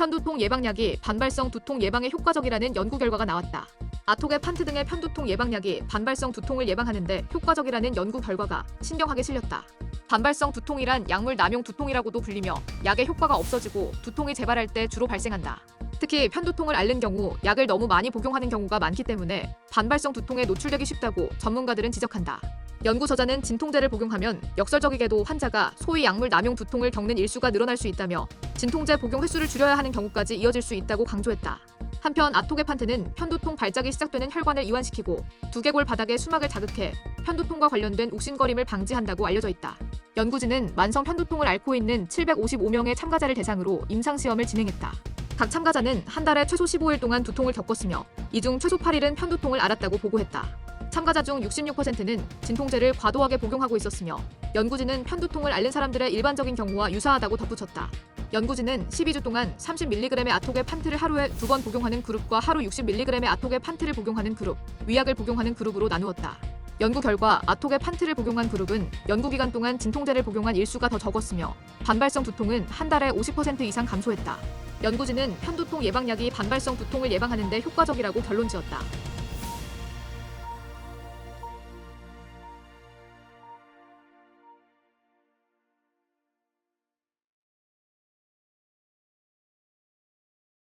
편두통 예방약이 반발성 두통 예방에 효과적이라는 연구 결과가 나왔다. 아토게 판트 등의 편두통 예방약이 반발성 두통을 예방하는데 효과적이라는 연구 결과가 신경하게 실렸다. 반발성 두통이란 약물 남용 두통이라고도 불리며 약의 효과가 없어지고 두통이 재발할 때 주로 발생한다. 특히 편두통을 앓는 경우 약을 너무 많이 복용하는 경우가 많기 때문에 반발성 두통에 노출되기 쉽다고 전문가들은 지적한다. 연구 저자는 진통제를 복용하면 역설적이게도 환자가 소위 약물 남용 두통을 겪는 일수가 늘어날 수 있다며 진통제 복용 횟수를 줄여야 하는 경우까지 이어질 수 있다고 강조했다. 한편 아토게판트는 편두통 발작이 시작되는 혈관을 이완시키고 두개골 바닥의 수막을 자극해 편두통과 관련된 욱신거림을 방지한다고 알려져 있다. 연구진은 만성 편두통을 앓고 있는 755명의 참가자를 대상으로 임상시험을 진행했다. 각 참가자는 한 달에 최소 15일 동안 두통을 겪었으며 이 중 최소 8일은 편두통을 앓았다고 보고했다. 참가자 중 66%는 진통제를 과도하게 복용하고 있었으며 연구진은 편두통을 앓는 사람들의 일반적인 경우와 유사하다고 덧붙였다. 연구진은 12주 동안 30mg의 아토게 판트를 하루에 두 번 복용하는 그룹과 하루 60mg의 아토게 판트를 복용하는 그룹, 위약을 복용하는 그룹으로 나누었다. 연구 결과 아토게 판트를 복용한 그룹은 연구 기간 동안 진통제를 복용한 일수가 더 적었으며 반발성 두통은 한 달에 50% 이상 감소했다. 연구진은 편두통 예방약이 반발성 두통을 예방하는 데 효과적이라고 결론지었다.